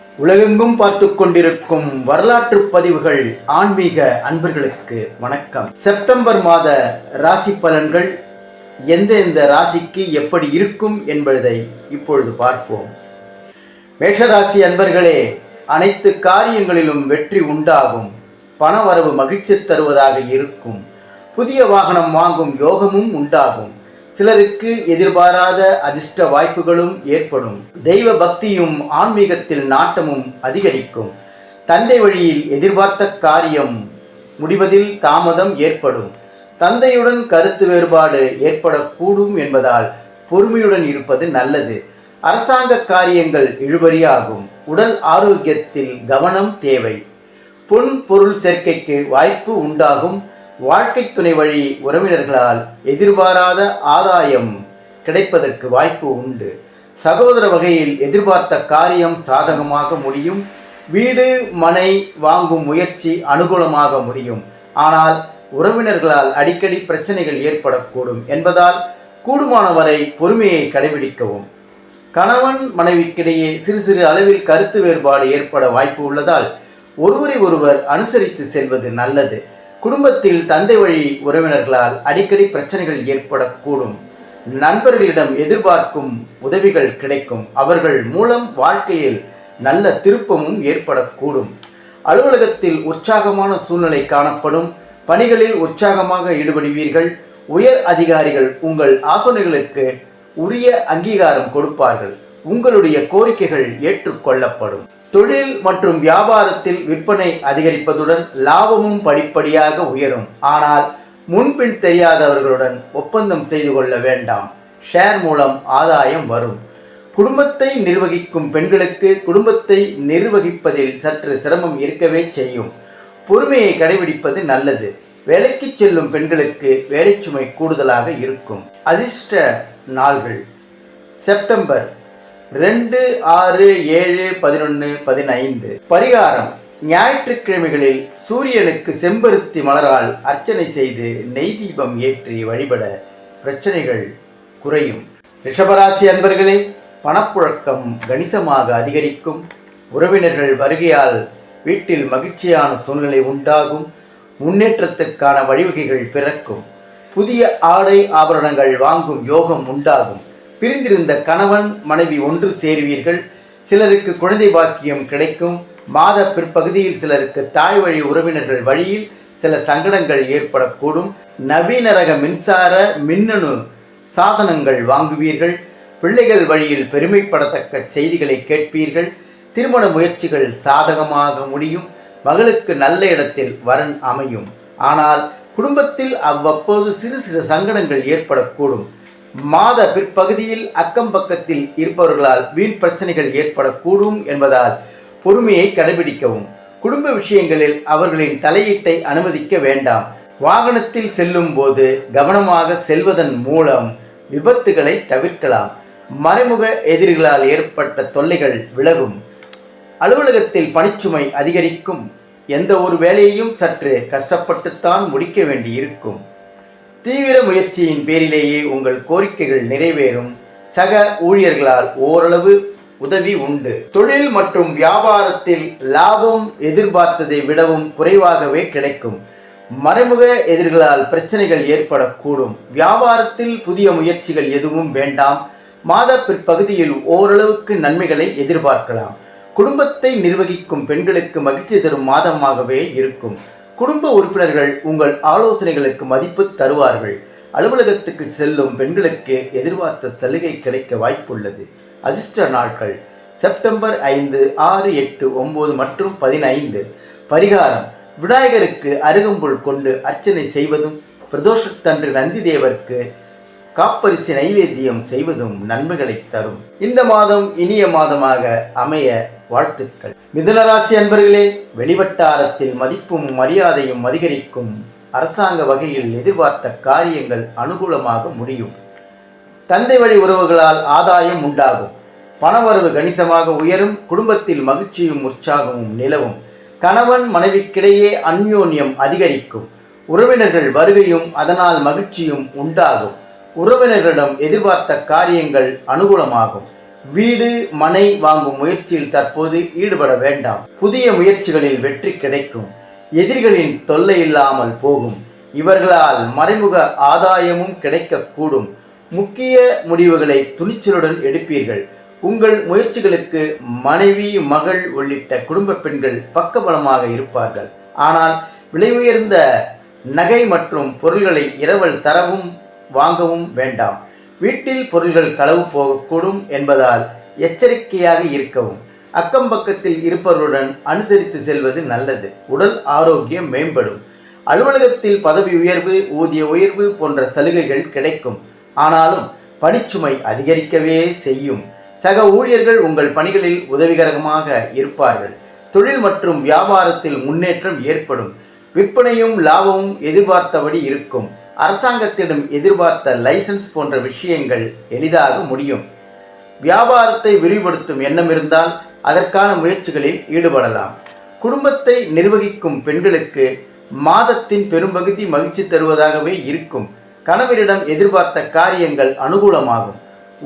உலகெங்கும் பார்த்து கொண்டிருக்கும் வரலாற்று பதிவுகள் ஆன்மீக அன்பர்களுக்கு வணக்கம். செப்டம்பர் மாத ராசி பலன்கள் எந்தெந்த ராசிக்கு எப்படி இருக்கும் என்பதை இப்பொழுது பார்ப்போம். மேஷராசி அன்பர்களே அனைத்து காரியங்களிலும் வெற்றி உண்டாகும். பணவரவு மகிழ்ச்சி தருவதாக இருக்கும். புதிய வாகனம் வாங்கும் யோகமும் உண்டாகும். சிலருக்கு எதிர்பாராத அதிர்ஷ்ட வாய்ப்புகளும் ஏற்படும். தெய்வ பக்தியும் ஆன்மீகத்தில் நாட்டமும் அதிகரிக்கும். தந்தை வழியில் எதிர்பார்த்த காரியம் முடிவதில் தாமதம் ஏற்படும். தந்தையுடன் கருத்து வேறுபாடு ஏற்படக்கூடும் என்பதால் பொறுமையுடன் இருப்பது நல்லது. அரசாங்க காரியங்கள் இழுபறியாகும். உடல் ஆரோக்கியத்தில் கவனம் தேவை. பொன் பொருள் சேர்க்கைக்கு வாய்ப்பு உண்டாகும். வாழ்க்கை துணை வழி உறவினர்களால் எதிர்பாராத ஆதாயம் கிடைப்பதற்கு வாய்ப்பு உண்டு. சகோதர வகையில் எதிர்பார்த்த காரியம் சாதகமாக முடியும். வீடு மனை வாங்கும் முயற்சி அனுகூலமாக முடியும். ஆனால் உறவினர்களால் அடிக்கடி பிரச்சனைகள் ஏற்படக்கூடும் என்பதால் கூடுமானவரை பொறுமையை கடைபிடிக்கவும். கணவன் மனைவிக்கிடையே சிறு சிறு அளவில் கருத்து வேறுபாடு ஏற்பட வாய்ப்பு உள்ளதால் ஒருவரை ஒருவர் அனுசரித்து செல்வது நல்லது. குடும்பத்தில் தந்தை வழி உறவினர்களால் அடிக்கடி பிரச்சனைகள் ஏற்படக்கூடும். நண்பர்களிடம் எதிர்பார்க்கும் உதவிகள் கிடைக்கும். அவர்கள் மூலம் வாழ்க்கையில் நல்ல திருப்பமும் ஏற்படக்கூடும். அலுவலகத்தில் உற்சாகமான சூழ்நிலை காணப்படும். பணிகளில் உற்சாகமாக ஈடுபடுவீர்கள். உயர் அதிகாரிகள் உங்கள் ஆசோனைகளுக்கு உரிய அங்கீகாரம் கொடுப்பார்கள். உங்களுடைய கோரிக்கைகள் ஏற்றுக்கொள்ளப்படும். தொழில் மற்றும் வியாபாரத்தில் விற்பனை அதிகரிப்பதுடன் லாபமும் படிப்படியாக உயரும். ஆனால் முன்பின் தெரியாதவர்களுடன் ஒப்பந்தம் செய்து கொள்ள வேண்டாம். ஷேர் மூலம் ஆதாயம் வரும். குடும்பத்தை நிர்வகிக்கும் பெண்களுக்கு குடும்பத்தை நிர்வகிப்பதில் சற்று சிரமம் இருக்கவே செய்யும். பொறுமையை கடைபிடிப்பது நல்லது. வேலைக்கு செல்லும் பெண்களுக்கு வேலைச்சுமை கூடுதலாக இருக்கும். அதிர்ஷ்ட நாள்கள். செப்டம்பர் ரெண்டு ஆறு ஏழு பதினொன்று பதினைந்து. பரிகாரம். ஞாயிற்றுக்கிழமைகளில் சூரியனுக்கு செம்பருத்தி மலரால் அர்ச்சனை செய்து நெய் தீபம் ஏற்றி வழிபட பிரச்சனைகள் குறையும். ரிஷபராசி அன்பர்களே பணப்புழக்கம் கணிசமாக அதிகரிக்கும். உறவினர்கள் வருகையால் வீட்டில் மகிழ்ச்சியான சூழ்நிலை உண்டாகும். முன்னேற்றத்துக்கான வழிவகைகள் பிறக்கும். புதிய ஆடை ஆபரணங்கள் வாங்கும் யோகம் உண்டாகும். பிரிந்திருந்த கணவன் மனைவி ஒன்று சேருவீர்கள். சிலருக்கு குழந்தை பாக்கியம் கிடைக்கும். மாத பிற்பகுதியில் சிலருக்கு தாய் வழி உறவினர்கள் வழியில் சில சங்கடங்கள் ஏற்படக்கூடும். நவீன ரக மின்சார மின்னணு சாதனங்கள் வாங்குவீர்கள். பிள்ளைகள் வழியில் பெருமைப்படத்தக்க செய்திகளை கேட்பீர்கள். திருமண முயற்சிகள் சாதகமாக முடியும். மகளுக்கு நல்ல இடத்தில் வரன் அமையும். ஆனால் குடும்பத்தில் அவ்வப்போது சிறு சிறு சங்கடங்கள் ஏற்படக்கூடும். மாத பிற்பகுதியில் அக்கம் பக்கத்தில் இருப்பவர்களால் வீண் பிரச்சனைகள் ஏற்படக்கூடும் என்பதால் பொறுமையை கடைபிடிக்கவும். குடும்ப விஷயங்களில் அவர்களின் தலையீட்டை அனுமதிக்க வேண்டாம். வாகனத்தில் செல்லும் போது கவனமாக செல்வதன் மூலம் விபத்துகளை தவிர்க்கலாம். மறைமுக எதிரிகளால் ஏற்பட்ட தொல்லைகள் விலகும். அலுவலகத்தில் பணிச்சுமை அதிகரிக்கும். எந்த ஒரு வேலையையும் சற்று கஷ்டப்பட்டுத்தான் முடிக்க வேண்டியிருக்கும். தீவிர முயற்சியின் பேரிலேயே உங்கள் கோரிக்கைகள் நிறைவேறும். சக ஊழியர்களால் ஓரளவு உதவி உண்டு. தொழில் மற்றும் வியாபாரத்தில் லாபம் எதிர்பார்த்ததை விடவும் குறைவாகவே கிடைக்கும். மறைமுக எதிர்களால் பிரச்சனைகள் ஏற்படக்கூடும். வியாபாரத்தில் புதிய முயற்சிகள் எதுவும் வேண்டாம். மாத பிற்பகுதியில் ஓரளவுக்கு நன்மைகளை எதிர்பார்க்கலாம். குடும்பத்தை நிர்வகிக்கும் பெண்களுக்கு மகிழ்ச்சி தரும் மாதமாகவே இருக்கும். குடும்ப உறுப்பினர்கள் உங்கள் ஆலோசனைகளுக்கு மதிப்பு தருவார்கள். அலுவலகத்துக்கு செல்லும் பெண்களுக்கு எதிர்பார்த்த சலுகை கிடைக்க வாய்ப்புள்ளது. அதிர்ஷ்ட நாட்கள் செப்டம்பர் ஐந்து ஆறு எட்டு ஒன்பது மற்றும் பதினைந்து. பரிகாரம் விநாயகருக்கு அருகம்புல் கொண்டு அர்ச்சனை செய்வதும் பிரதோஷத்தன்று நந்தி தேவருக்கு காப்பரிசி நைவேத்தியம் செய்வதும் நன்மைகளை தரும். இந்த மாதம் இனிய மாதமாக அமைய வாழ்த்துக்கள். மிதுனராசி அன்பர்களே வெளிவட்டாரத்தில் மதிப்பும் மரியாதையும் அதிகரிக்கும் அரசாங்க வகையில் எதிர்பார்த்த காரியங்கள் அனுகூலமாக முடியும். தந்தை வழி உறவுகளால் ஆதாயம் உண்டாகும். பணவரவு கணிசமாக உயரும் குடும்பத்தில் மகிழ்ச்சியும் உற்சாகமும் நிலவும். கணவன் மனைவிக்கிடையே அந்யோன்யம் அதிகரிக்கும். உறவினர்கள் வருகையும் அதனால் மகிழ்ச்சியும் உண்டாகும். உறவினர்களிடம் எதிர்பார்த்த காரியங்கள் அனுகூலமாகும். வீடு மனை வாங்கும் முயற்சியில் தற்போது ஈடுபட வேண்டாம். புதிய முயற்சிகளில் வெற்றி கிடைக்கும். எதிரிகளின் தொல்லை இல்லாமல் போகும். இவர்களால் மறைமுக ஆதாயமும் கிடைக்கக்கூடும். முக்கிய முடிவுகளை துணிச்சலுடன் எடுப்பீர்கள். உங்கள் முயற்சிகளுக்கு மனைவி மகள் உள்ளிட்ட குடும்ப பெண்கள் பக்கபலமாக இருப்பார்கள். ஆனால் விலை உயர்ந்த நகை மற்றும் பொருள்களை இரவல் தரவும் வாங்கவும் வேண்டாம். வீட்டில் பொருள்கள் களவு போகக்கூடும் என்பதால் எச்சரிக்கையாக இருக்கவும். அக்கம் பக்கத்தில் இருப்பவருடன் அனுசரித்து செல்வது நல்லது. உடல் ஆரோக்கியம் மேம்படும். அலுவலகத்தில் பதவி உயர்வு ஊதிய உயர்வு போன்ற சலுகைகள் கிடைக்கும். ஆனாலும் பணிச்சுமை அதிகரிக்கவே செய்யும். சக ஊழியர்கள் உங்கள் பணிகளில் உதவிகரமாக இருப்பார்கள். தொழில் மற்றும் வியாபாரத்தில் முன்னேற்றம் ஏற்படும். விற்பனையும் லாபமும் எதிர்பார்த்தபடி இருக்கும். அரசாங்கத்திடம் எதிர்பார்த்த லைசன்ஸ் போன்ற விஷயங்கள் எளிதாக முடியும். வியாபாரத்தை விரிவுபடுத்தும் எண்ணம் இருந்தால் அதற்கான முயற்சிகளில் ஈடுபடலாம். குடும்பத்தை நிர்வகிக்கும் பெண்களுக்கு மாதத்தின் பெரும்பகுதி மகிழ்ச்சி தருவதாகவே இருக்கும். கணவரிடம் எதிர்பார்த்த காரியங்கள் அனுகூலமாகும்.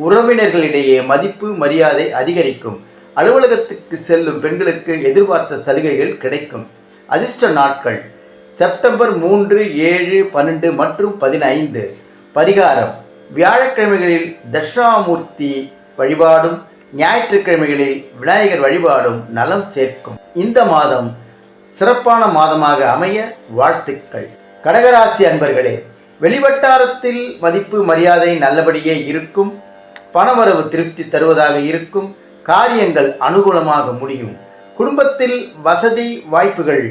உறவினர்களிடையே மதிப்பு மரியாதை அதிகரிக்கும். அலுவலகத்துக்கு செல்லும் பெண்களுக்கு எதிர்பார்த்த சலுகைகள் கிடைக்கும். அதிர்ஷ்ட நாட்கள். செப்டம்பர் மூன்று ஏழு பன்னெண்டு மற்றும் பதினைந்து. பரிகாரம். வியாழக்கிழமைகளில் தட்சிணாமூர்த்தி வழிபாடும் ஞாயிற்றுக்கிழமைகளில் விநாயகர் வழிபாடும் நலம் சேர்க்கும். இந்த மாதம் சிறப்பான மாதமாக அமைய வாழ்த்துக்கள். கடகராசி அன்பர்களே வெளிவட்டாரத்தில் மதிப்பு மரியாதை நல்லபடியே இருக்கும். பணவரவு திருப்தி தருவதாக இருக்கும். காரியங்கள் அனுகூலமாக முடியும். குடும்பத்தில் வசதி வாய்ப்புகள்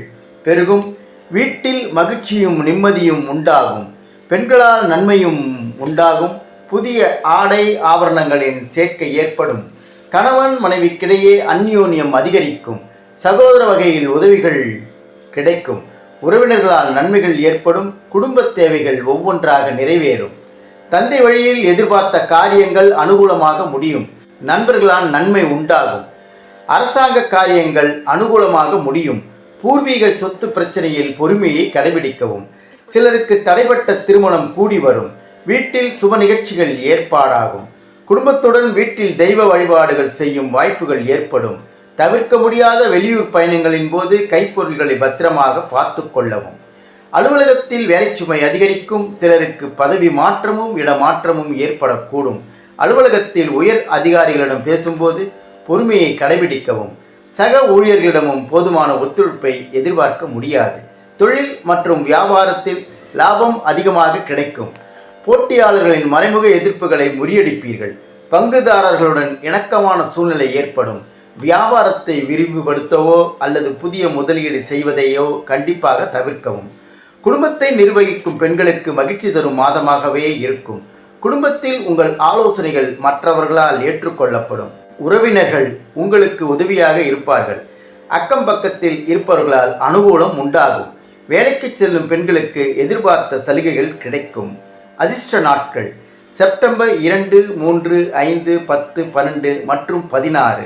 பெருகும். வீட்டில் மகிழ்ச்சியும் நிம்மதியும் உண்டாகும். பெண்களால் நன்மையும் உண்டாகும். புதிய ஆடை ஆபரணங்களின் சேர்க்கை ஏற்படும். கணவன் மனைவிக்கிடையே அந்யோன்யம் அதிகரிக்கும். சகோதர வகையில் உதவிகள் கிடைக்கும். உறவினர்களால் நன்மைகள் ஏற்படும். குடும்ப தேவைகள் ஒவ்வொன்றாக நிறைவேறும். தந்தை வழியில் எதிர்பார்த்த காரியங்கள் அனுகூலமாக முடியும். நண்பர்களால் நன்மை உண்டாகும். அரசாங்க காரியங்கள் அனுகூலமாக முடியும். பூர்வீக சொத்து பிரச்சனையில் பொறுமையை கடைபிடிக்கவும். சிலருக்கு தடைப்பட்ட திருமணம் கூடி வரும். வீட்டில் சுப நிகழ்ச்சிகள் ஏற்பாடாகும். குடும்பத்துடன் வீட்டில் தெய்வ வழிபாடுகள் செய்யும் வாய்ப்புகள் ஏற்படும். தவிர்க்க முடியாத வெளியூர் பயணங்களின் போது கைப்பொருள்களை பத்திரமாக பார்த்து கொள்ளவும். அலுவலகத்தில் வேலைச்சுமை அதிகரிக்கும். சிலருக்கு பதவி மாற்றமும் இடமாற்றமும் ஏற்படக்கூடும். அலுவலகத்தில் உயர் அதிகாரிகளிடம் பேசும்போது பொறுமையை கடைபிடிக்கவும். சக ஊழியர்களிடமும் போதுமான ஒத்துழைப்பை எதிர்பார்க்க முடியாது. தொழில் மற்றும் வியாபாரத்தில் லாபம் அதிகமாக கிடைக்கும். போட்டியாளர்களின் மறைமுக எதிர்ப்புகளை முறியடிப்பீர்கள். பங்குதாரர்களுடன் இணக்கமான சூழ்நிலை ஏற்படும். வியாபாரத்தை விரிவுபடுத்தவோ அல்லது புதிய முதலீடு செய்வதையோ கண்டிப்பாக தவிர்க்கவும். குடும்பத்தை நிர்வகிக்கும் பெண்களுக்கு மகிழ்ச்சி தரும் மாதமாகவே இருக்கும். குடும்பத்தில் உங்கள் ஆலோசனைகள் மற்றவர்களால் ஏற்றுக்கொள்ளப்படும். உறவினர்கள் உங்களுக்கு உதவியாக இருப்பார்கள். அக்கம் பக்கத்தில் இருப்பவர்களால் அனுகூலம் உண்டாகும். வேலைக்கு செல்லும் பெண்களுக்கு எதிர்பார்த்த சலுகைகள் கிடைக்கும். அதிர்ஷ்ட நாட்கள். செப்டம்பர் இரண்டு மூன்று ஐந்து பத்து பன்னெண்டு மற்றும் பதினாறு.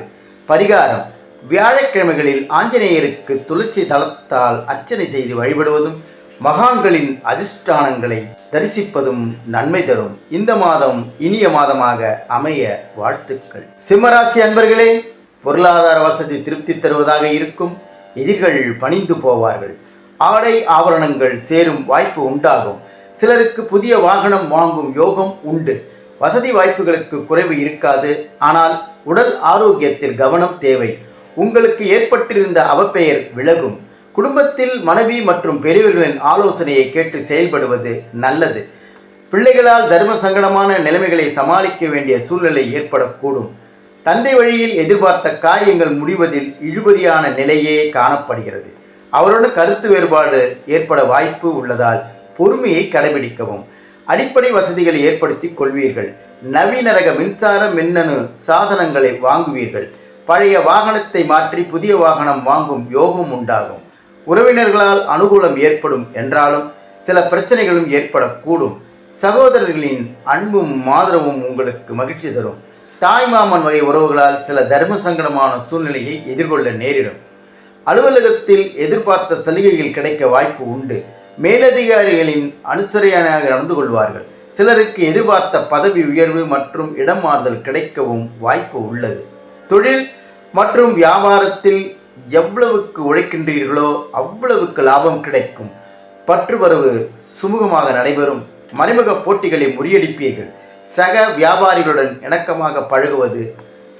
பரிகாரம். வியாழக்கிழமைகளில் ஆஞ்சநேயருக்கு துளசி தளத்தால் அர்ச்சனை செய்து வழிபடுவதும் மகான்களின் அதிஷ்டானங்களை தரிசிப்பதும் நன்மை தரும். இந்த மாதம் இனிய மாதமாக அமைய வாழ்த்துக்கள். சிம்மராசி அன்பர்களே பொருளாதார வசதி திருப்தி தருவதாக இருக்கும். எதிர்கள் பணிந்து போவார்கள். ஆடை ஆபரணங்கள் சேரும் வாய்ப்பு உண்டாகும். சிலருக்கு புதிய வாகனம் வாங்கும் யோகம் உண்டு. வசதி வாய்ப்புகளுக்கு குறைவு இருக்காது. ஆனால் உடல் ஆரோக்கியத்தில் கவனம் தேவை. உங்களுக்கு ஏற்பட்டிருந்த அவப்பெயர் விலகும். குடும்பத்தில் மனைவி மற்றும் பெரியவர்களின் ஆலோசனையை கேட்டு செயல்படுவது நல்லது. பிள்ளைகளால் தர்ம சங்கடமான நிலைமைகளை சமாளிக்க வேண்டிய சூழ்நிலை ஏற்படக்கூடும். தந்தை வழியில் எதிர்பார்த்த காரியங்கள் முடிவதில் இழுபறியான நிலையே காணப்படுகிறது. அவரோடு கருத்து வேறுபாடு ஏற்பட வாய்ப்பு உள்ளதால் பொறுமையை கடைபிடிக்கவும் அடிப்படை வசதிகளை ஏற்படுத்தி கொள்வீர்கள். நவீன ரக மின்சார மின்னணு சாதனங்களை வாங்குவீர்கள். பழைய வாகனத்தை மாற்றி புதிய வாகனம் வாங்கும் யோகம் உண்டாகும். உறவினர்களால் அனுகூலம் ஏற்படும் என்றாலும் சில பிரச்சனைகளும் ஏற்படக்கூடும். சகோதரர்களின் அன்பும் ஆதரவும் உங்களுக்கு மகிழ்ச்சி தரும். தாய்மாமன் வகை உறவுகளால் சில தர்ம சங்கடமான சூழ்நிலையை எதிர்கொள்ள நேரிடும். அலுவலகத்தில் எதிர்பார்த்த சலுகைகள் கிடைக்க வாய்ப்பு உண்டு. மேலதிகாரிகளின் அனுசரணையாக நடந்து கொள்வார்கள். சிலருக்கு எதிர்பார்த்த பதவி உயர்வு மற்றும் இடம் மாறுதல் கிடைக்கவும் வாய்ப்பு உள்ளது. தொழில் மற்றும் வியாபாரத்தில் எவ்வளவுக்கு உழைக்கின்றீர்களோ அவ்வளவுக்கு லாபம் கிடைக்கும். பற்றுவரவு சுமூகமாக நடைபெறும். மறைமுக போட்டிகளை முறியடிப்பீர்கள். சக வியாபாரிகளுடன் இணக்கமாக பழகுவது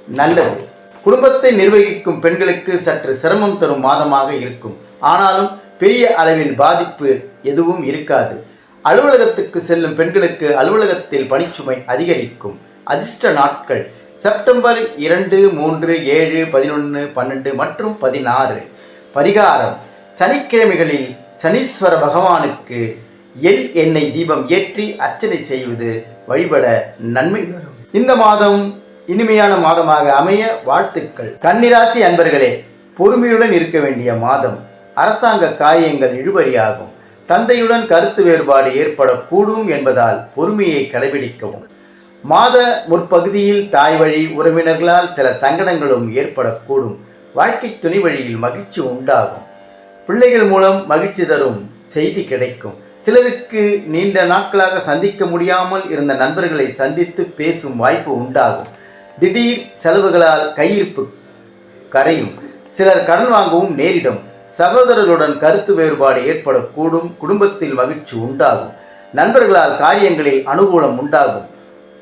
நல்லது. குடும்பத்தை நிர்வகிக்கும் பெண்களுக்கு சற்று சிரமம் தரும் மாதமாக இருக்கும். ஆனாலும் பெரிய அளவில் பாதிப்பு எதுவும் இருக்காது. அலுவலகத்துக்கு செல்லும் பெண்களுக்கு அலுவலகத்தில் பணிச்சுமை அதிகரிக்கும். அதிர்ஷ்ட நாட்கள் செப்டம்பர் இரண்டு மூன்று ஏழு பதினொன்று பன்னெண்டு மற்றும் பதினாறு. பரிகாரம். சனிக்கிழமைகளில் சனீஸ்வர பகவானுக்கு எல் எண்ணெய் தீபம் ஏற்றி அர்ச்சனை செய்வது வழிபட நன்மை. தரும் இந்த மாதம் இனிமையான மாதமாக அமைய வாழ்த்துக்கள். கன்னிராசி அன்பர்களே பொறுமையுடன் இருக்க வேண்டிய மாதம். அரசாங்க காரியங்கள் இழுபறியாகும். தந்தையுடன் கருத்து வேறுபாடு ஏற்படக்கூடும் என்பதால் பொறுமையை கடைபிடிக்கவும். மாத முற்பகுதியில் தாய் வழி உறவினர்களால் சில சங்கடங்களும் ஏற்படக்கூடும். வாழ்க்கை துணை வழியில் மகிழ்ச்சி உண்டாகும். பிள்ளைகள் மூலம் மகிழ்ச்சி தரும் செய்தி கிடைக்கும். சிலருக்கு நீண்ட நாட்களாக சந்திக்க முடியாமல் இருந்த நண்பர்களை சந்தித்து பேசும் வாய்ப்பு உண்டாகும். திடீர் செலவுகளால் கையிருப்பு கரையும். சிலர் கடன் வாங்கவும் நேரிடும். சகோதரர்களுடன் கருத்து வேறுபாடு ஏற்படக்கூடும். குடும்பத்தில் மகிழ்ச்சி உண்டாகும். நண்பர்களால் காரியங்களில் அனுகூலம் உண்டாகும்.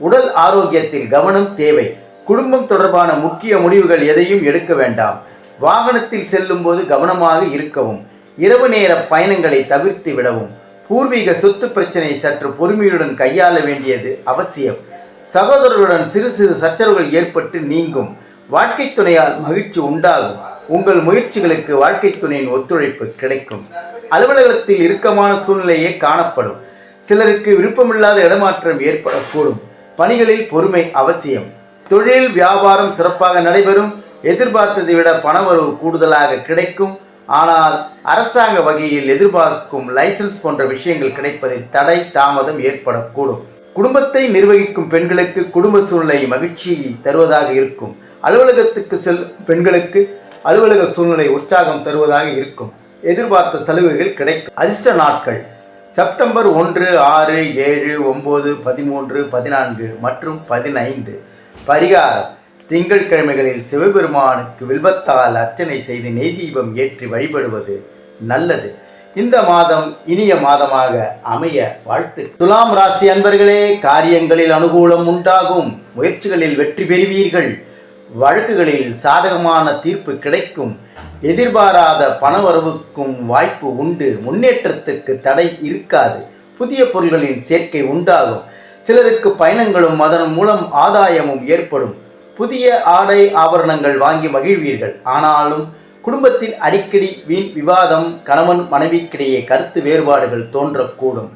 உடல் ஆரோக்கியத்தில் கவனம் தேவை. குடும்பம் தொடர்பான முக்கிய முடிவுகள் எதையும் எடுக்க வேண்டாம். வாகனத்தில் செல்லும்போது கவனமாக இருக்கவும் இரவு நேர பயணங்களை தவிர்த்து விடவும் பூர்வீக சொத்து பிரச்சனை சற்று பொறுமையுடன் கையாள வேண்டியது அவசியம். சகோதரர்களுடன் சிறு சிறு சச்சரவுகள் ஏற்பட்டு நீங்கும். வாழ்க்கை துணையால் மகிழ்ச்சி உண்டாகும். உங்கள் முயற்சிகளுக்கு வாழ்க்கை துணையின் ஒத்துழைப்பு கிடைக்கும். அலுவலகத்தில் இறுக்கமான சூழ்நிலையே காணப்படும். சிலருக்கு விருப்பமில்லாத இடமாற்றம் ஏற்படக்கூடும். பணிகளில் பொறுமை அவசியம். தொழில் வியாபாரம் சிறப்பாக நடைபெறும். எதிர்பார்த்ததை விட பணவரவு கூடுதலாக கிடைக்கும். ஆனால் அரசாங்க வகையில் எதிர்பார்க்கும் லைசன்ஸ் போன்ற விஷயங்கள் கிடைப்பதில் தடை தாமதம் ஏற்படக்கூடும். குடும்பத்தை நிர்வகிக்கும் பெண்களுக்கு குடும்ப சூழ்நிலை மகிழ்ச்சியை தருவதாக இருக்கும். அலுவலகத்துக்கு செல் பெண்களுக்கு அலுவலக சூழ்நிலை உற்சாகம் தருவதாக இருக்கும். எதிர்பார்த்த சலுகைகள் கிடைக்கும். அதிர்ஷ்ட நாட்கள். செப்டம்பர் ஒன்று ஆறு ஏழு ஒம்பது பதிமூன்று பதினான்கு மற்றும் பதினைந்து பரிகாரம். திங்கட்கிழமைகளில் சிவபெருமானுக்கு வில்பத்தால் அர்ச்சனை செய்து நெய் தீபம் ஏற்றி வழிபடுவது நல்லது. இந்த மாதம் இனிய மாதமாக அமைய வாழ்த்து. துலாம் ராசி அன்பர்களே காரியங்களில் அனுகூலம் உண்டாகும். முயற்சிகளில் வெற்றி பெறுவீர்கள். வழக்குகளில் சாதகமான தீர்ப்பு கிடைக்கும். எதிர்பாராத பணவரவுக்கும் வாய்ப்பு உண்டு. முன்னேற்றத்துக்கு தடை இருக்காது. புதிய பொருள்களின் சேர்க்கை உண்டாகும். சிலருக்கு பயணங்களும் அதன் மூலம் ஆதாயமும் ஏற்படும். புதிய ஆடை ஆபரணங்கள் வாங்கி மகிழ்வீர்கள். ஆனாலும் குடும்பத்தில் அடிக்கடி வீண் விவாதம் கணவன் மனைவிக்கிடையே கருத்து வேறுபாடுகள் தோன்றக்கூடும்.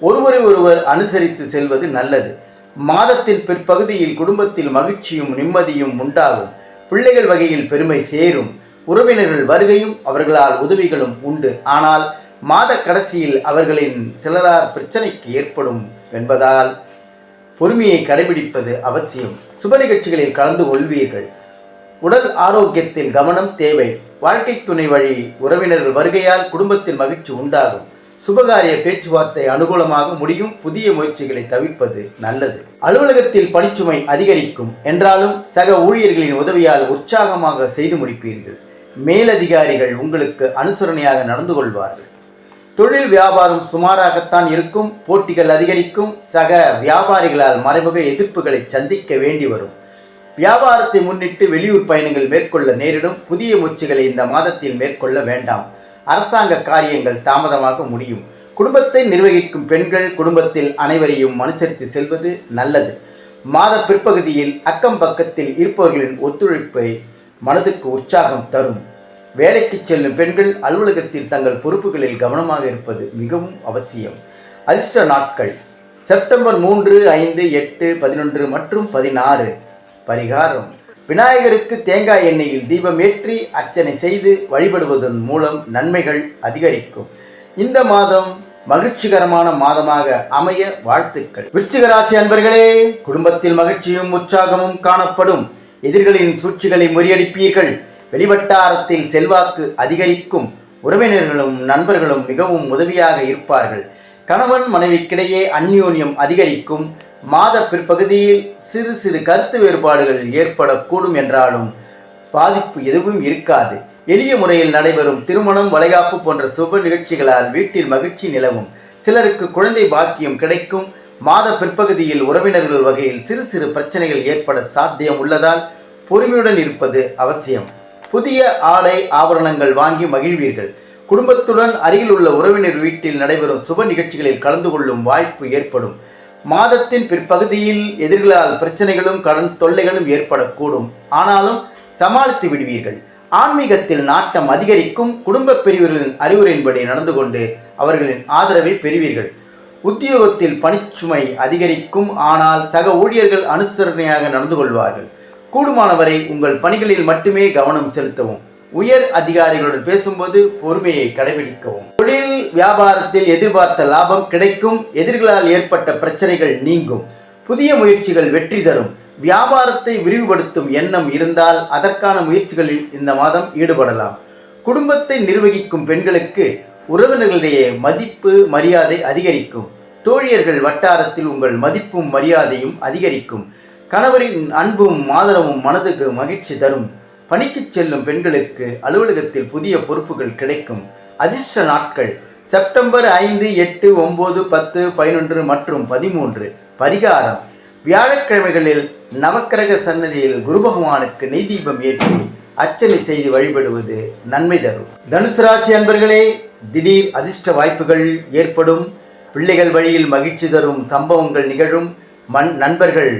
ஒருவரை ஒருவர் அனுசரித்து செல்வது நல்லது. மாதத்தின் பிற்பகுதியில் குடும்பத்தில் மகிழ்ச்சியும் நிம்மதியும் உண்டாகும். பிள்ளைகள் வகையில் பெருமை சேரும். உறவினர்கள் வருகையும் அவர்களால் உதவிகளும் உண்டு. ஆனால் மாத கடைசியில் அவர்களின் சிலரார் பிரச்சனைக்கு ஏற்படும் என்பதால் பொறுமையை கடைபிடிப்பது அவசியம். சுப நிகழ்ச்சிகளில் கலந்து கொள்வீர்கள். உடல் ஆரோக்கியத்தில் கவனம் தேவை. வாழ்க்கை துணை வழி உறவினர்கள் வருகையால் குடும்பத்தில் மகிழ்ச்சி உண்டாகும். சுபகாரிய பேச்சுவார்த்தை அனுகூலமாக முடியும் புதிய முயற்சிகளை தவிர்ப்பது நல்லது. அலுவலகத்தில் பணிச்சுமை அதிகரிக்கும். என்றாலும் சக ஊழியர்களின் உதவியால் உற்சாகமாக செய்து முடிப்பீர்கள். மேலதிகாரிகள் உங்களுக்கு அனுசரணையாக நடந்து கொள்வார்கள். தொழில் வியாபாரம் சுமாராகத்தான் இருக்கும். போட்டிகள் அதிகரிக்கும். சக வியாபாரிகளால் மறைமுக எதிர்ப்புகளை சந்திக்க வேண்டி வரும். வியாபாரத்தை முன்னிட்டு வெளியூர் பயணங்கள் மேற்கொள்ள நேரிடும். புதிய முயற்சிகளை இந்த மாதத்தில் மேற்கொள்ள வேண்டாம். அரசாங்க காரியங்கள் தாமதமாக முடியும். குடும்பத்தை நிர்வகிக்கும் பெண்கள் குடும்பத்தில் அனைவரையும் அனுசரித்து செல்வது நல்லது. மாத பிற்பகுதியில் அக்கம் பக்கத்தில் இருப்பவர்களின் ஒத்துழைப்பை மனதுக்கு உற்சாகம் தரும். வேலைக்கு செல்லும் பெண்கள் அலுவலகத்தில் தங்கள் பொறுப்புகளில் கவனமாக இருப்பது மிகவும் அவசியம். அதிர்ஷ்ட நாட்கள். செப்டம்பர் மூன்று ஐந்து எட்டு பதினொன்று மற்றும் பதினாறு. பரிகாரம். விநாயகருக்கு தேங்காய் எண்ணெயில் தீபம் ஏற்றி அர்ச்சனை செய்து வழிபடுவதன் மூலம் நன்மைகள் அதிகரிக்கும். இந்த மாதம் மகிழ்ச்சிகரமான மாதமாக அமைய வாழ்த்துக்கள். விருச்சிக ராசி அன்பர்களே குடும்பத்தில் மகிழ்ச்சியும் உற்சாகமும் காணப்படும். எதிரிகளின் சூழ்ச்சிகளை முறியடிப்பீர்கள். வெளிவட்டாரத்தில் செல்வாக்கு அதிகரிக்கும். உறவினர்களும் நண்பர்களும் மிகவும் உதவியாக இருப்பார்கள். கணவன் மனைவிக்கிடையே அந்யோன்யம் அதிகரிக்கும். மாத பிற்பகுதியில் சிறு சிறு கருத்து வேறுபாடுகள் ஏற்படக்கூடும் என்றாலும் பாதிப்பு எதுவும் இருக்காது. எளிய முறையில் நடைபெறும் திருமணம் வளைகாப்பு போன்ற சுப நிகழ்ச்சிகளால் வீட்டில் மகிழ்ச்சி நிலவும். சிலருக்கு குழந்தை பாக்கியம் கிடைக்கும். மாத பிற்பகுதியில் உறவினர்கள் வகையில் சிறு சிறு பிரச்சனைகள் ஏற்பட சாத்தியம் உள்ளதால் பொறுமையுடன் இருப்பது அவசியம். புதிய ஆடை ஆபரணங்கள் வாங்கி மகிழ்வீர்கள். குடும்பத்துடன் அருகில் உள்ள உறவினர் வீட்டில் நடைபெறும் சுப நிகழ்ச்சிகளில் கலந்து கொள்ளும் வாய்ப்பு ஏற்படும். மாதத்தின் பிற்பகுதியில் எதிர்களால் பிரச்சனைகளும் கடன் தொல்லைகளும் ஏற்படக்கூடும். ஆனாலும் சமாளித்து விடுவீர்கள். ஆன்மீகத்தில் நாட்டம் அதிகரிக்கும் குடும்ப பிரிவுகளின் அறிவுரையின்படி நடந்து கொண்டு அவர்களின் ஆதரவை பெறுவீர்கள். உத்தியோகத்தில் பணிச்சுமை அதிகரிக்கும் ஆனால் சக ஊழியர்கள் அனுசரணையாக நடந்து கொள்வார்கள். கூடுமானவரை உங்கள் பணிகளில் மட்டுமே கவனம் செலுத்தவும் உயர் அதிகாரிகளுடன் பேசும்போது பொறுமையை கடைபிடிக்கவும். வியாபாரத்தில் எதிர்பார்த்த லாபம் கிடைக்கும். எதிர்களால் ஏற்பட்ட பிரச்சனைகள் நீங்கும். புதிய முயற்சிகள் வெற்றி தரும். வியாபாரத்தை விரிவுபடுத்தும் எண்ணம் இருந்தால் அதற்கான முயற்சிகளில் இந்த மாதம் ஈடுபடலாம். குடும்பத்தை நிர்வகிக்கும் பெண்களுக்கு உறவினர்களிடையே மதிப்பு மரியாதை அதிகரிக்கும். தோழியர்கள் வட்டாரத்தில் உங்கள் மதிப்பும் மரியாதையும் அதிகரிக்கும். கணவரின் அன்பும் ஆதரவும் மனதுக்கு மகிழ்ச்சி தரும். பணிக்குச் செல்லும் பெண்களுக்கு அலுவலகத்தில் புதிய பொறுப்புகள் கிடைக்கும். அதிர்ஷ்ட நாட்கள் செப்டம்பர் ஐந்து எட்டு ஒம்பது பத்து பதினொன்று மற்றும் பதிமூன்று. பரிகாரம். வியாழக்கிழமைகளில் நவக்கிரக சன்னதியில் குரு பகவானுக்கு நெய் தீபம் ஏற்றி அர்ச்சனை செய்து வழிபடுவது நன்மை தரும். தனுசு ராசி அன்பர்களே திடீர் அதிர்ஷ்ட வாய்ப்புகள் ஏற்படும். பிள்ளைகள் வழியில் மகிழ்ச்சி தரும் சம்பவங்கள் நிகழும். மண் நண்பர்கள்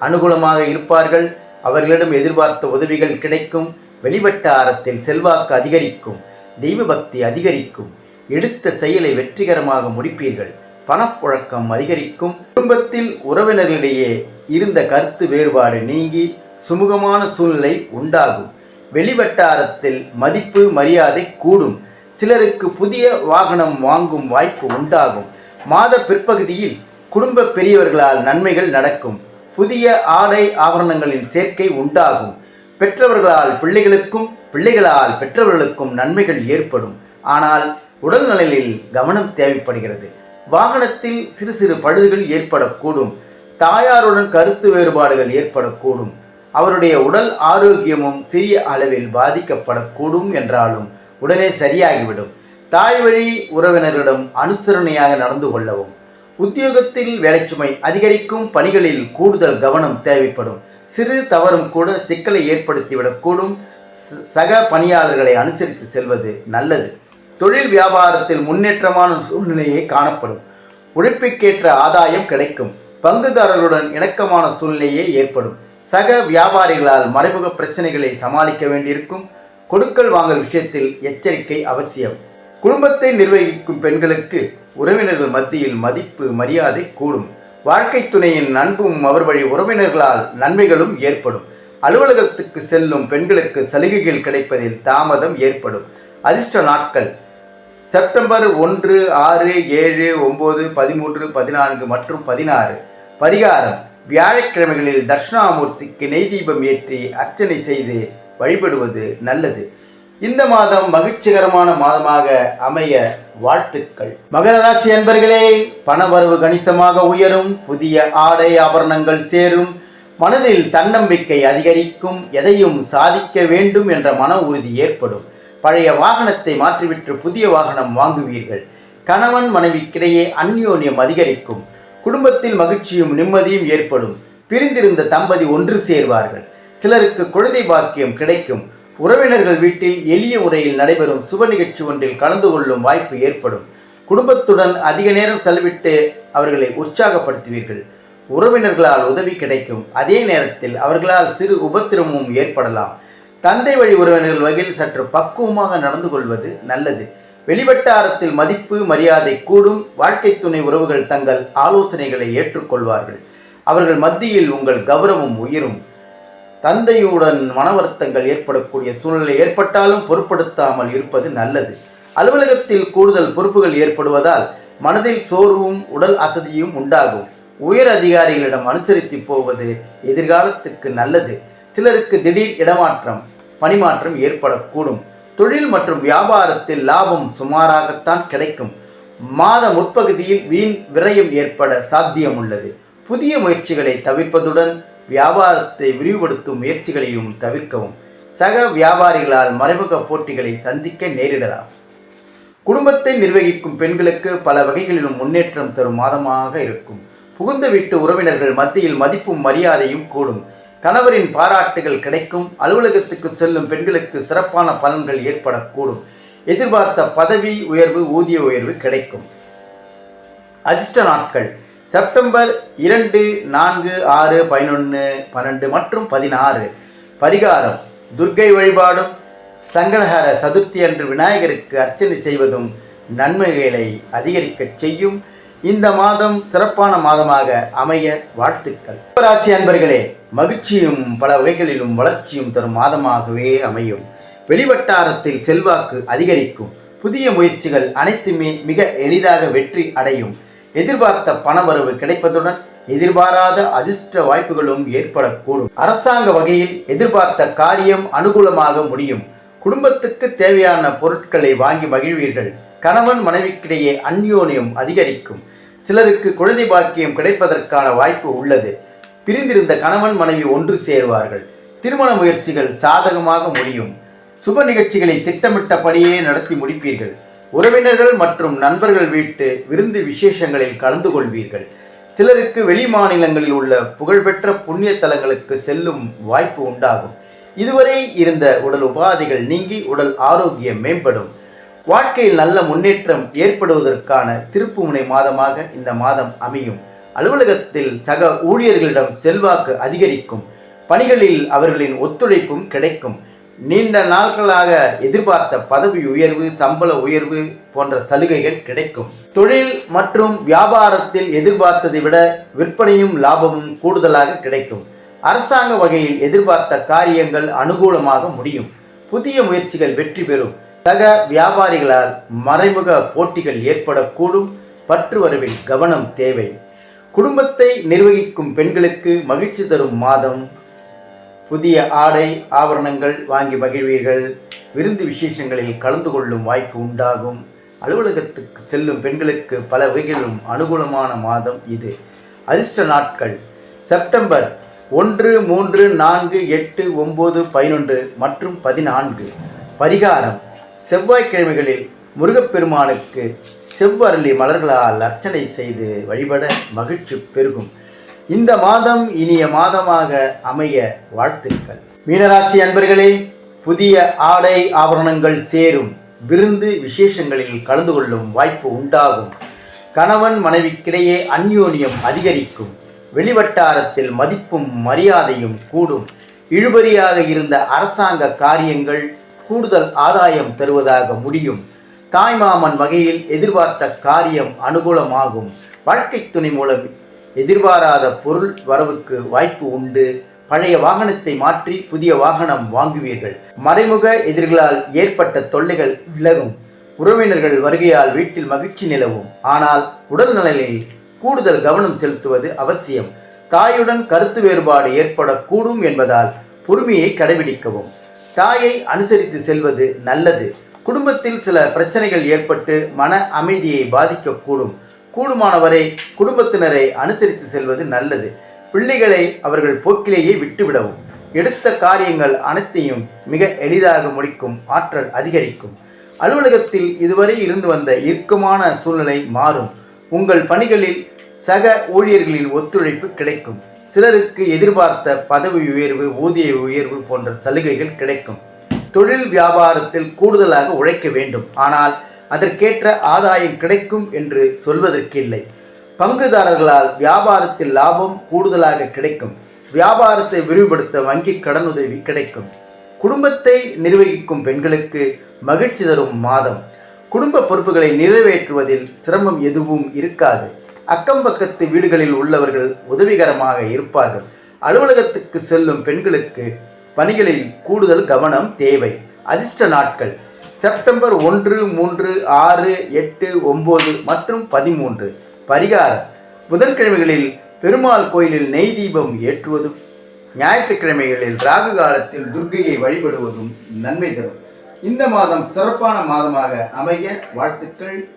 அனுகூலமாக இருப்பார்கள். அவர்களிடம் எதிர்பார்த்த உதவிகள் கிடைக்கும். வெளிவட்டாரத்தில் செல்வாக்கு அதிகரிக்கும். தெய்வ பக்தி அதிகரிக்கும். எடுத்த செயலை வெற்றிகரமாக முடிப்பீர்கள். பணப்புழக்கம் அதிகரிக்கும். குடும்பத்தில் உறவினர்களிடையே இருந்த கருத்து வேறுபாடு நீங்கி சுமூகமான சூழ்நிலை உண்டாகும். வெளிவட்டாரத்தில் மதிப்பு மரியாதை கூடும். சிலருக்கு புதிய வாகனம் வாங்கும் வாய்ப்பு உண்டாகும். மாத பிற்பகுதியில் குடும்ப பெரியவர்களால் நன்மைகள் நடக்கும். புதிய ஆடை ஆபரணங்களின் சேர்க்கை உண்டாகும். பெற்றவர்களால் பிள்ளைகளுக்கும் பிள்ளைகளால் பெற்றவர்களுக்கும் நன்மைகள் ஏற்படும். ஆனால் உடல்நலையில் கவனம் தேவைப்படுகிறது. வாகனத்தில் சிறு சிறு பழுதுகள் ஏற்படக்கூடும். தாயாருடன் கருத்து வேறுபாடுகள் ஏற்படக்கூடும். அவருடைய உடல் ஆரோக்கியமும் சிறிய அளவில் பாதிக்கப்படக்கூடும் என்றாலும் உடனே சரியாகிவிடும். தாய் வழி உறவினர்களிடம் அனுசரணையாக நடந்து கொள்ளவும். உத்தியோகத்தில் வேலைச்சுமை அதிகரிக்கும் பணிகளில் கூடுதல் கவனம் தேவைப்படும். சிறு தவறும் கூட சிக்கலை ஏற்படுத்திவிடக்கூடும். சக பணியாளர்களை அனுசரித்து செல்வது நல்லது. தொழில் வியாபாரத்தில் முன்னேற்றமான சூழ்நிலையே காணப்படும். உழைப்புக்கேற்ற ஆதாயம் கிடைக்கும். பங்குதாரர்களுடன் இணக்கமான சூழ்நிலையே ஏற்படும். சக வியாபாரிகளால் மறைமுக பிரச்சனைகளை சமாளிக்க வேண்டியிருக்கும். கொடுக்கல் வாங்கல் விஷயத்தில் எச்சரிக்கை அவசியம். குடும்பத்தை நிர்வகிக்கும் பெண்களுக்கு உறவினர்கள் மத்தியில் மதிப்பு மரியாதை கூடும். வாழ்க்கை துணையின் நண்பும் அவர் வழி உறவினர்களால் நன்மைகளும் ஏற்படும். அலுவலகத்துக்கு செல்லும் பெண்களுக்கு சலுகைகள் கிடைப்பதில் தாமதம் ஏற்படும். அதிர்ஷ்ட நாட்கள் செப்டம்பர் ஒன்று ஆறு ஏழு ஒம்பது பதிமூன்று பதினான்கு மற்றும் பதினாறு. பரிகாரம். வியாழக்கிழமைகளில் தட்சிணாமூர்த்திக்கு நெய் தீபம் ஏற்றி அர்ச்சனை செய்து வழிபடுவது நல்லது. இந்த மாதம் மகிழ்ச்சிகரமான மாதமாக அமைய வாழ்த்துக்கள். மகர ராசி அன்பர்களே பணவரவு கணிசமாக உயரும் புதிய ஆடை ஆபரணங்கள் சேரும் மனதில் தன்னம்பிக்கை அதிகரிக்கும் எதையும் சாதிக்க வேண்டும் என்ற மன உறுதி ஏற்படும். பழைய வாகனத்தை மாற்றிவிட்டு புதிய வாகனம் வாங்குவீர்கள். கணவன் மனைவிக்கிடையே அந்யோன்யம் அதிகரிக்கும். குடும்பத்தில் மகிழ்ச்சியும் நிம்மதியும் ஏற்படும். பிரிந்திருந்த தம்பதி ஒன்று சேர்வார்கள். சிலருக்கு குழந்தை பாக்கியம் கிடைக்கும். உறவினர்கள் வீட்டில் எளிய முறையில் நடைபெறும் சுப நிகழ்ச்சி ஒன்றில் கலந்து கொள்ளும் வாய்ப்பு ஏற்படும். குடும்பத்துடன் அதிக நேரம் செலவிட்டு அவர்களை உற்சாகப்படுத்துவீர்கள். உறவினர்களால் உதவி கிடைக்கும். அதே நேரத்தில் அவர்களால் சிறு உபத்திரமும் ஏற்படலாம். தந்தை வழி உறவினர்கள் வகையில் சற்று பக்குவமாக நடந்து கொள்வது நல்லது. வெளிவட்டாரத்தில் மதிப்பு மரியாதை கூடும். வாழ்க்கை துணை உறவுகள் தங்கள் ஆலோசனைகளை ஏற்றுக்கொள்வார்கள். அவர்கள் மத்தியில் உங்கள் கௌரவம் உயரும். தந்தையுடன் மன வருத்தங்கள் ஏற்படக்கூடிய சூழ்நிலை ஏற்பட்டாலும் பொருட்படுத்தாமல் இருப்பது நல்லது. அலுவலகத்தில் கூடுதல் பொறுப்புகள் ஏற்படுவதால் மனதில் சோர்வும் உடல் அசதியும் உண்டாகும். உயர் அதிகாரிகளிடம் அனுசரித்து போவது எதிர்காலத்துக்கு நல்லது. சிலருக்கு திடீர் இடமாற்றம் பணிமாற்றம் ஏற்படக்கூடும். தொழில் மற்றும் வியாபாரத்தில் லாபம் சுமாராகத்தான் கிடைக்கும். மாத முற்பகுதியில் வீண் விரயம் ஏற்பட சாத்தியம் உள்ளது புதிய முயற்சிகளை தவிர்ப்பதுடன் வியாபாரத்தை விரிவுபடுத்தும் முயற்சிகளையும் தவிர்க்கவும். சக வியாபாரிகளால் மறைமுக போட்டிகளை சந்திக்க நேரிடலாம். குடும்பத்தை நிர்வகிக்கும் பெண்களுக்கு பல வகைகளிலும் முன்னேற்றம் தரும் மாதமாக இருக்கும். புகுந்த வீட்டு உறவினர்கள் மத்தியில் மதிப்பும் மரியாதையும் கூடும். கணவரின் பாராட்டுகள் கிடைக்கும். அலுவலகத்துக்கு செல்லும் பெண்களுக்கு சிறப்பான பலன்கள் ஏற்படக்கூடும். எதிர்பார்த்த பதவி உயர்வு ஊதிய உயர்வு கிடைக்கும். அதிர்ஷ்ட நாட்கள். செப்டம்பர் இரண்டு நான்கு ஆறு பதினொன்று பன்னெண்டு மற்றும் பதினாறு. பரிகாரம். துர்க்கை வழிபாடும். சங்கடஹர சதுர்த்தி அன்று விநாயகருக்கு அர்ச்சனை செய்வதும் நன்மைகளை அதிகரிக்கச் செய்யும். இந்த மாதம் சிறப்பான மாதமாக அமைய வாழ்த்துக்கள். ராசி அன்பர்களே மகிழ்ச்சியும் பல வகைகளிலும் வளர்ச்சியும் தரும் மாதமாகவே அமையும். வெளிவட்டாரத்தில் செல்வாக்கு அதிகரிக்கும். புதிய முயற்சிகள் அனைத்துமே மிக எளிதாக வெற்றி அடையும். எதிர்பார்த்த பணவரவு கிடைப்பதுடன் எதிர்பாராத அதிர்ஷ்ட வாய்ப்புகளும் ஏற்படக்கூடும். அரசாங்க வகையில் எதிர்பார்த்த காரியம் அனுகூலமாக முடியும். குடும்பத்துக்கு தேவையான பொருட்களை வாங்கி மகிழ்வீர்கள். கணவன் மனைவிக்கிடையே அந்யோன்யம் அதிகரிக்கும். சிலருக்கு குழந்தை பாக்கியம் கிடைப்பதற்கான வாய்ப்பு உள்ளது. பிரிந்திருந்த கணவன் மனைவி ஒன்று சேருவார்கள். திருமண முயற்சிகள் சாதகமாக முடியும். சுப நிகழ்ச்சிகளை திட்டமிட்டபடியே நடத்தி முடிப்பீர்கள். உறவினர்கள் மற்றும் நண்பர்கள் வீட்டு விருந்து விசேஷங்களில் கலந்து கொள்வீர்கள். சிலருக்கு வெளி மாநிலங்களில் உள்ள புகழ்பெற்ற புண்ணிய தலங்களுக்கு செல்லும் வாய்ப்பு உண்டாகும். இதுவரை இருந்த உடல் உபாதைகள் நீங்கி உடல் ஆரோக்கியம் மேம்படும். வாழ்க்கையில் நல்ல முன்னேற்றம் ஏற்படுவதற்கான திருப்புமுனை மாதமாக இந்த மாதம் அமையும். அலுவலகத்தில் சக ஊழியர்களிடம் செல்வாக்கு அதிகரிக்கும். பணிகளில் அவர்களின் ஒத்துழைப்பும் கிடைக்கும். நீண்ட நாட்களாக எதிர்பார்த்த பதவி உயர்வு சம்பள உயர்வு போன்ற சலுகைகள் கிடைக்கும். தொழில் மற்றும் வியாபாரத்தில் எதிர்பார்த்ததை விட விற்பனையும் லாபமும் கூடுதலாக கிடைக்கும். அரசாங்க வகையில் எதிர்பார்த்த காரியங்கள் அனுகூலமாக முடியும். புதிய முயற்சிகள் வெற்றி பெறும். சக வியாபாரிகளால் மறைமுக போட்டிகள் ஏற்படக்கூடும். பற்று வரவில் கவனம் தேவை. குடும்பத்தை நிர்வகிக்கும் பெண்களுக்கு மகிழ்ச்சி தரும் மாதம். புதிய ஆடை ஆபரணங்கள் வாங்கி மகிழ்வீர்கள். விருந்து விசேஷங்களில் கலந்து கொள்ளும் வாய்ப்பு உண்டாகும். அலுவலகத்துக்கு செல்லும் பெண்களுக்கு பல வகைகளிலும் அனுகூலமான மாதம் இது. அதிர்ஷ்ட நாட்கள். செப்டம்பர் ஒன்று மூன்று நான்கு எட்டு ஒம்பது பதினொன்று மற்றும் பதினான்கு. பரிகாரம். செவ்வாய்க்கிழமைகளில் முருகப்பெருமானுக்கு செவ்வரளி மலர்களால் அர்ச்சனை செய்து வழிபட மகிழ்ச்சி பெருகும். இந்த மாதம் இனிய மாதமாக அமைய வாழ்த்துக்கள். மீனராசி அன்பர்களே புதிய ஆடை ஆபரணங்கள் சேரும். விருந்து விசேஷங்களில் கலந்து கொள்ளும் வாய்ப்பு உண்டாகும். கணவன் மனைவிக்கிடையே அந்யோன்யம் அதிகரிக்கும். வெளிவட்டாரத்தில் மதிப்பும் மரியாதையும் கூடும். இழுபறியாக இருந்த அரசாங்க காரியங்கள் கூடுதல் ஆதாயம் தருவதாக முடியும். தாய்மாமன் வகையில் எதிர்பார்த்த காரியம் அனுகூலமாகும். வாழ்க்கை துணை மூலம் எதிர்பாராத பொருள் வரவுக்கு வாய்ப்பு உண்டு. பழைய வாகனத்தை மாற்றி புதிய வாகனம் வாங்குவீர்கள். மறைமுக எதிர்களால் ஏற்பட்ட தொல்லைகள் விலகும். உறவினர்கள் வருகையால் வீட்டில் மகிழ்ச்சி நிலவும். ஆனால் உடல் நலனில் கூடுதல் கவனம் செலுத்துவது அவசியம். தாயுடன் கருத்து வேறுபாடு ஏற்படக்கூடும் என்பதால் பொறுமையை கடைபிடிக்கவும். தாயை அனுசரித்து செல்வது நல்லது. குடும்பத்தில் சில பிரச்சனைகள் ஏற்பட்டு மன அமைதியை பாதிக்கக்கூடும். கூடுமானவரை குடும்பத்தினரை அனுசரித்து செல்வது நல்லது. பிள்ளைகளை அவர்கள் போக்கிலேயே விட்டுவிடவும். எடுத்த காரியங்கள் அனைத்தையும் மிக எளிதாக முடிக்கும் ஆற்றல் அதிகரிக்கும். அலுவலகத்தில் இதுவரை இருந்து வந்த இறுக்கமான சூழ்நிலை மாறும். உங்கள் பணிகளில் சக ஊழியர்களின் ஒத்துழைப்பு கிடைக்கும். சிலருக்கு எதிர்பார்த்த பதவி உயர்வு ஊதிய உயர்வு போன்ற சலுகைகள் கிடைக்கும். தொழில் வியாபாரத்தில் கூடுதலாக உழைக்க வேண்டும். ஆனால் அதற்கேற்ற ஆதாயம் கிடைக்கும் என்று சொல்வதற்கில்லை. பங்குதாரர்களால் வியாபாரத்தில் லாபம் கூடுதலாக கிடைக்கும். வியாபாரத்தை விரிவுபடுத்த வங்கி கடனுதவி கிடைக்கும். குடும்பத்தை நிர்வகிக்கும் பெண்களுக்கு மகிழ்ச்சி தரும் மாதம். குடும்ப பொறுப்புகளை நிறைவேற்றுவதில் சிரமம் எதுவும் இருக்காது. அக்கம் பக்கத்து வீடுகளில் உள்ளவர்கள் உதவிகரமாக இருப்பார்கள். அலுவலகத்துக்கு செல்லும் பெண்களுக்கு பணிகளில் கூடுதல் கவனம் தேவை. அதிர்ஷ்ட நாட்கள். செப்டம்பர் ஒன்று மூன்று ஆறு எட்டு ஒம்பது மற்றும் பதிமூன்று. பரிகாரம். புதன்கிழமைகளில் பெருமாள் கோயிலில் நெய் தீபம் ஏற்றுவதும் ஞாயிற்றுக்கிழமைகளில் ராகு காலத்தில் துர்க்கையை வழிபடுவதும் நன்மை தரும். இந்த மாதம் சிறப்பான மாதமாக அமைய வாழ்த்துக்கள்.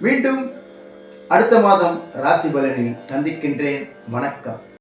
மீண்டும் அடுத்த மாதம் ராசி பலனில் சந்திக்கின்றேன். வணக்கம்.